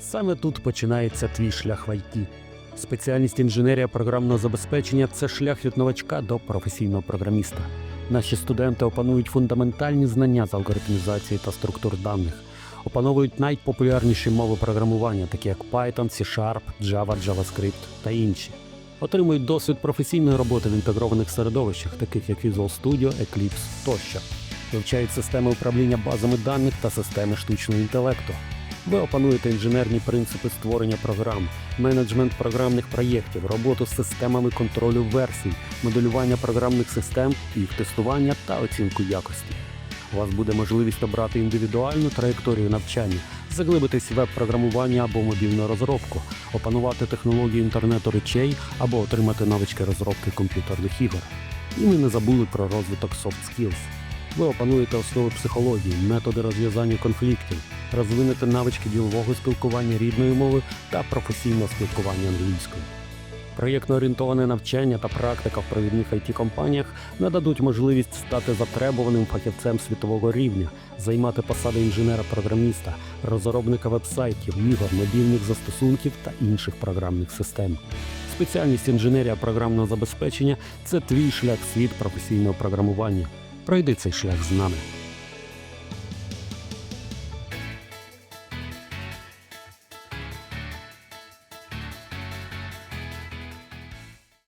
Саме тут починається твій шлях в ІТ. Спеціальність інженерія програмного забезпечення це шлях від новачка до професійного програміста. Наші студенти опанують фундаментальні знання з алгоритмізації та структур даних, опановують найпопулярніші мови програмування, такі як Python, C-Sharp, Java, JavaScript та інші. Отримують досвід професійної роботи в інтегрованих середовищах, таких як Visual Studio, Eclipse тощо. Вивчають системи управління базами даних та системи штучного інтелекту. Ви опануєте інженерні принципи створення програм, менеджмент програмних проєктів, роботу з системами контролю версій, моделювання програмних систем, їх тестування та оцінку якості. У вас буде можливість обрати індивідуальну траєкторію навчання, заглибитись в веб-програмування або мобільну розробку, опанувати технології інтернету речей або отримати навички розробки комп'ютерних ігор. І ми не забули про розвиток soft skills. Ви опануєте основи психології, методи розв'язання конфліктів, розвинете навички ділового спілкування рідною мовою та професійного спілкування англійською. Проєктно орієнтоване навчання та практика в провідних it компаніях нададуть можливість стати затребуваним фахівцем світового рівня, займати посади інженера-програміста, розробника вебсайтів, ігор, мобільних застосунків та інших програмних систем. Спеціальність інженерія програмного забезпечення це твій шлях світ професійного програмування. Пройди цей шлях з нами.